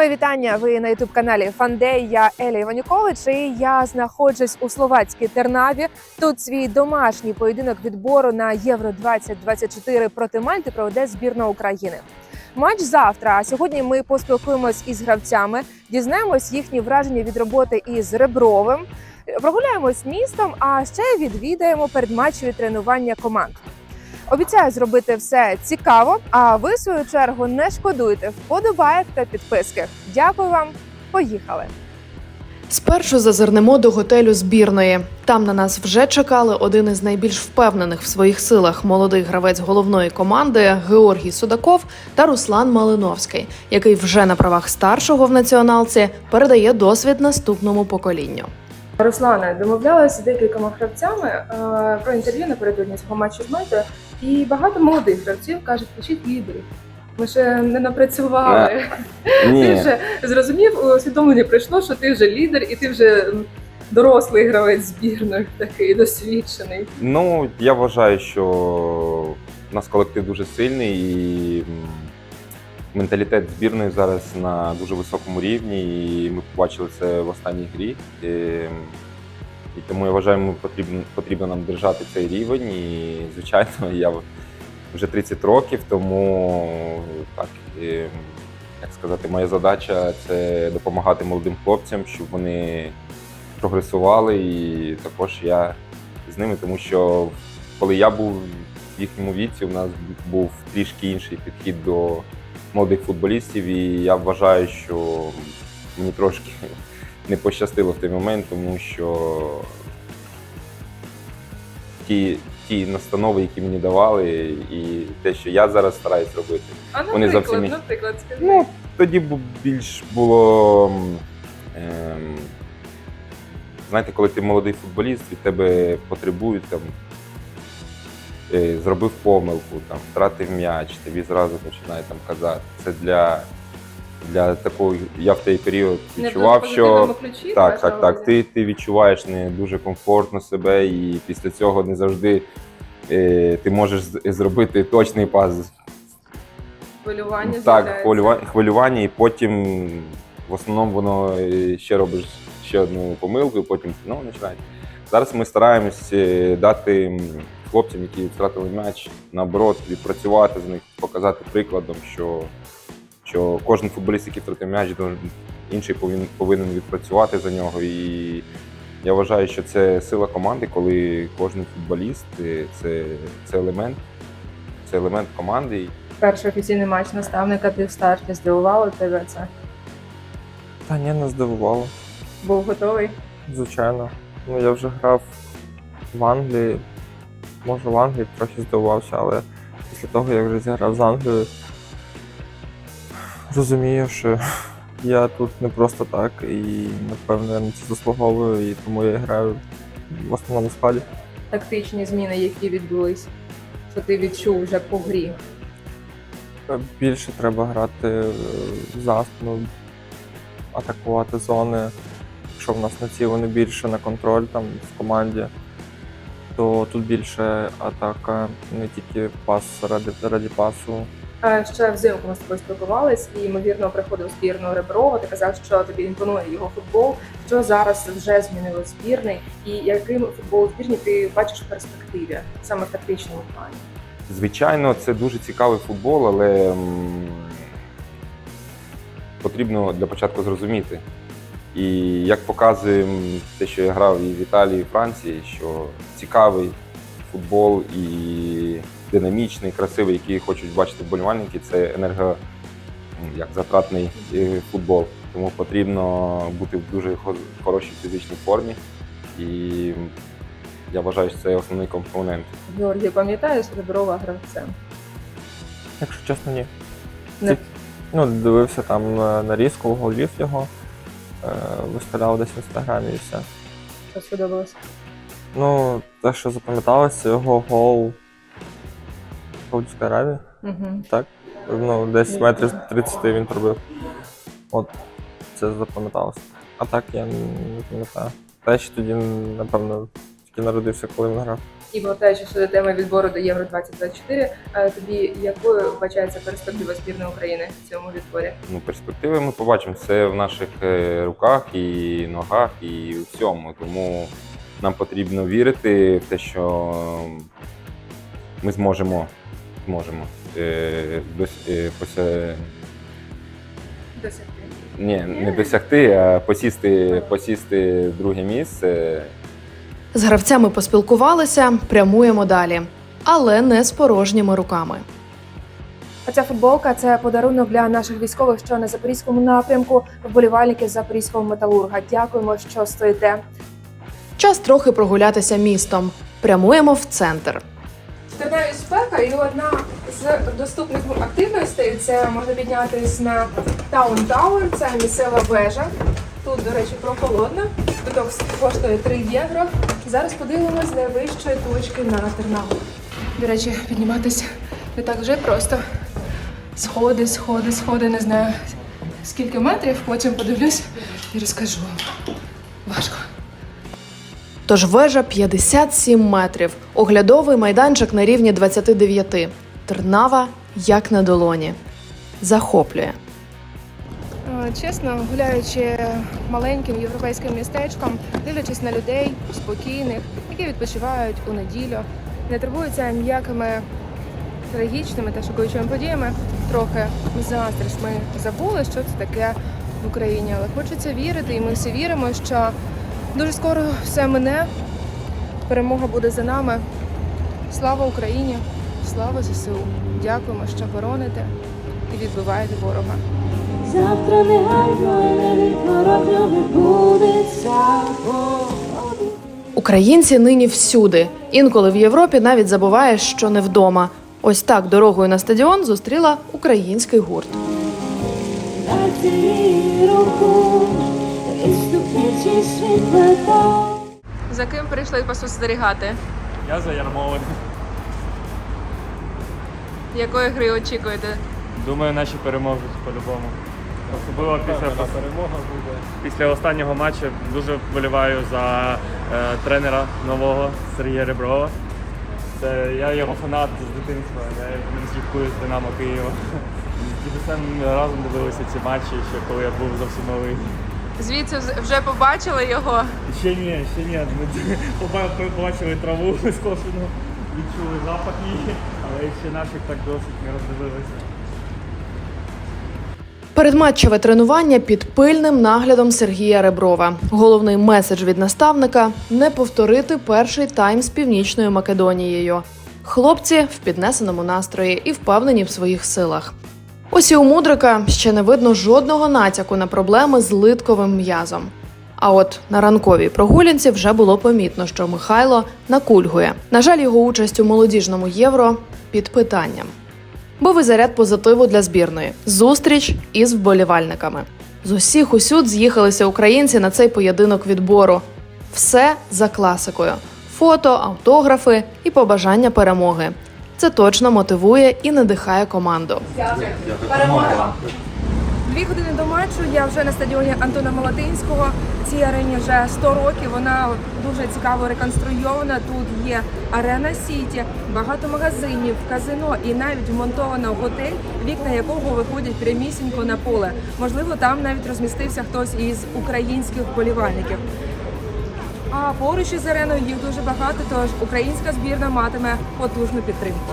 Мої вітання. Ви на ютуб каналі Фандей. Я Еля Іванюкович. І я знаходжусь у словацькій Тернаві. Тут свій домашній поєдинок відбору на Євро 2024 проти Мальти проведе збірна України. Матч завтра. А сьогодні ми поспілкуємось із гравцями, дізнаємось їхні враження від роботи із Ребровим, прогуляємось містом, а ще відвідаємо передматчеві тренування команд. Обіцяю зробити все цікаво. А ви, в свою чергу, не шкодуйте вподобаєк та підписки. Дякую вам. Поїхали! Спершу зазирнемо до готелю збірної. Там на нас вже чекали один із найбільш впевнених в своїх силах молодий гравець головної команди Георгій Судаков та Руслан Малиновський, який вже на правах старшого в націоналці передає досвід наступному поколінню. Руслане, домовлялася декількома гравцями е, про інтерв'ю напередодні цього матчу з Мальтою, і багато молодих гравців кажуть, пишіть лідерів. Ми ще не напрацювали. Ти Ні, вже зрозумів, усвідомлення прийшло, що ти вже лідер, і ти вже дорослий гравець збірної, такий досвідчений. ну я вважаю, що у нас колектив дуже сильний і менталітет збірної зараз на дуже високому рівні, і ми побачили це в останній грі. І, тому я вважаю, ми потрібно, потрібно нам держати цей рівень. І, звичайно, я вже 30 років, тому так. Як сказати, моя задача це допомагати молодим хлопцям, щоб вони прогресували, і також я з ними, тому що коли я був в їхньому віці, у нас був трішки інший підхід до молодих футболістів, і я вважаю, що мені трошки не пощастило в той момент, тому що ті, ті настанови, які мені давали, і те, що я зараз стараюсь робити. А Вони наприклад, зовсім наприклад, скажи. Ну, тоді більш було. Ем, знаєте, коли ти молодий футболіст, від тебе потребують там. Е, Зробив помилку, там, втратив м'яч, тобі зразу починають там казати. Це для, для такого, я в той період відчував, що ключі, так, так, так. Ти, ти відчуваєш не дуже комфортно себе, і після цього не завжди е, ти можеш зробити точний пас Хвилювання так, хвилювання, хвилювання, і потім в основному воно е, ще робиш ще одну помилку, і потім ну, починається. Зараз ми стараємось е, дати хлопцям, які втратили м'яч, наоборот, відпрацювати з них, показати прикладом, що, що кожен футболіст, який втратив м'яч, інший повинен, повинен відпрацювати за нього. І я вважаю, що це сила команди, коли кожен футболіст е, це, це елемент, це елемент команди. Перший офіційний матч наставника ти в старті здивувало тебе це. Та ні, не здивувало. Був готовий. Звичайно. Ну я вже грав в Англії. Може в Англії трохи здивувався, але після того, як вже зіграв з Англією, розумію, що я тут не просто так і напевно я на це заслуговую, і тому я граю в основному складі. Тактичні зміни, які відбулись, що ти відчув вже по грі. Більше треба грати е, в заспину, атакувати зони. Якщо в нас націлені більше на контроль там в команді, то тут більше атака, не тільки пас ради, ради пасу. Ще взимку ми з тобою спілкувались і ймовірно приходив збірну Реброва. Ти казав, що тобі імпонує його футбол. Що зараз вже змінило збірний, і яким футбол у збірні ти бачиш в перспективі, саме в тактичному плані? Звичайно, це дуже цікавий футбол, але потрібно для початку зрозуміти. І як показує те, що я грав і в Італії, і в Франції, що цікавий футбол і динамічний, красивий, який хочуть бачити вболівальники, це енерго як затратний е, футбол. Тому потрібно бути в дуже хорошій фізичній формі. І я вважаю, що це основний компонент. Георгій, пам'ятаєш Реброва гравцем? Якщо чесно, ні. Не Ну, дивився там на нарізку голів його, е, виставляв десь в інстаграмі і все. що сподобалося. Ну, те, що запам'яталося, його гол в Саудівській Аравії. Угу. Так. Ну, десь метрів з 30 він пробив. От це запам'яталося. А так я не пам'ятаю. Та ще тоді, напевно, тільки народився, коли він грав. І повертаючись до теми відбору до Євро 2024, е, тобі якою вбачається перспектива збірної України в цьому відборі? Ну, перспективи ми побачимо все в наших е, руках і ногах, і у всьому. Тому нам потрібно вірити в те, що ми зможемо, зможемо е, е, Досягти. ні, не досягти, а посісти, посісти друге місце. З гравцями поспілкувалися, прямуємо далі, але не з порожніми руками. Ця футболка це подарунок для наших військових, що на запорізькому напрямку, вболівальників запорізького металурга. Дякуємо, що стоїте. Час трохи прогулятися містом. Прямуємо в центр. Тернаві спека і одна з доступних активностей це можна піднятися на Таун Тауер, це місцева вежа. Тут, до речі, прохолодно. Квиток коштує 3 євро. Зараз подивимось з найвищої точки на Тернаву. До речі, підніматися не так вже просто. Сходи, сходи, сходи, не знаю скільки метрів, потім подивлюсь і розкажу вам. Важко. Тож вежа 57 метрів, оглядовий майданчик на рівні 29. Тернава як на долоні. Захоплює. Чесно, гуляючи маленьким європейським містечком, дивлячись на людей спокійних, які відпочивають у неділю, не турбуються ніякими трагічними та шокуючими подіями, трохи заздриш. Ми забули, що це таке в Україні. Але хочеться вірити, і ми всі віримо, що дуже скоро все мине. Перемога буде за нами. Слава Україні! Слава ЗСУ! Дякуємо, що бороните і відбиваєте ворога. Завтра негайно не від кораблю відбудеться поводь. Українці нині всюди. Інколи в Європі навіть забуває, що не вдома. Ось так дорогою на стадіон зустріла український гурт. За ким прийшли спостерігати? Я за Ярмолин. Якої гри очікуєте? Думаю, наші переможуть по-любому. Особливо після перемога буде. Після останнього матчу дуже вболіваю за е, тренера нового Сергія Реброва. Це, я його фанат з дитинства, я він слідкую з Динамо Києва. З дідусем разом дивилися ці матчі, ще коли я був зовсім малий. Звідси вже побачили його. Ще ні, ще ні. Ми поба- побачили траву скошену, відчули запах її, але ще наших так досить не роздивилися. Передматчеве тренування під пильним наглядом Сергія Реброва. Головний меседж від наставника не повторити перший тайм з північною Македонією. Хлопці в піднесеному настрої і впевнені в своїх силах. Ось і у мудрика ще не видно жодного натяку на проблеми з литковим м'язом. А от на ранковій прогулянці вже було помітно, що Михайло накульгує. На жаль, його участь у молодіжному євро під питанням. Був і заряд позитиву для збірної зустріч із вболівальниками. З усіх усюд з'їхалися українці на цей поєдинок відбору. Все за класикою: фото, автографи і побажання перемоги. Це точно мотивує і надихає команду. Дві години до матчу. Я вже на стадіоні Антона Молотинського. Цій арені вже 100 років. Вона дуже цікаво реконструйована. Тут є арена Сіті, багато магазинів, казино і навіть вмонтовано готель, вікна якого виходять прямісінько на поле. Можливо, там навіть розмістився хтось із українських вболівальників. А поруч із ареною їх дуже багато, тож українська збірна матиме потужну підтримку.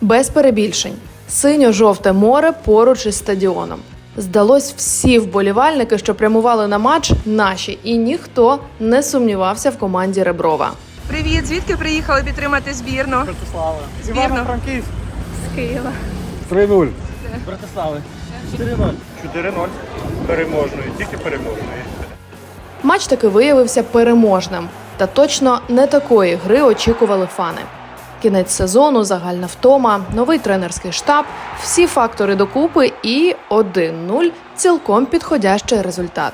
Без перебільшень. Синьо-жовте море поруч із стадіоном. Здалось, всі вболівальники, що прямували на матч, наші, і ніхто не сумнівався в команді Реброва. Привіт, звідки приїхали підтримати збірну? Братислава. Збірну. Франківськ. З Києва. 3-0. Братислави. 4-0. 4-0. Переможної, тільки переможної. Матч таки виявився переможним, та точно не такої гри очікували фани. Кінець сезону, загальна втома, новий тренерський штаб, всі фактори докупи і 1-0 – цілком підходящий результат.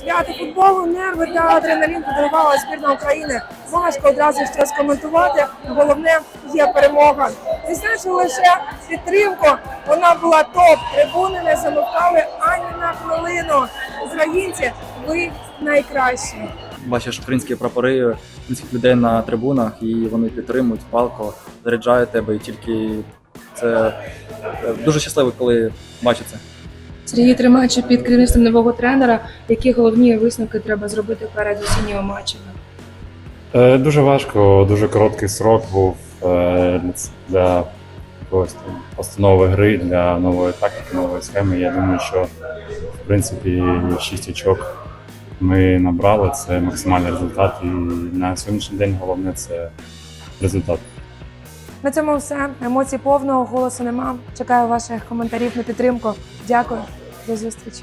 Свято футболу, нерви та адреналін подарувала збірна України. Важко одразу щось коментувати. Головне є перемога. Відзначу лише підтримку. Вона була топ. Трибуни не замовкали ані на хвилину. Українці, ви найкращі. Бачиш українські прапори, українських людей на трибунах, і вони підтримують палко, заряджають тебе, і тільки це е, дуже щасливо, коли бачу це. Сергій три матчі під керівництвом нового тренера. Які головні висновки треба зробити перед осінніми матчами? Е, Дуже важко, дуже короткий срок був е, для якогось там постанови гри, для нової тактики, нової схеми. Я думаю, що в принципі шість очок ми набрали. Це максимальний результат. І на сьогоднішній день головне це результат. На цьому все. Емоцій повного голосу нема. Чекаю ваших коментарів на підтримку. Дякую. До зустрічі.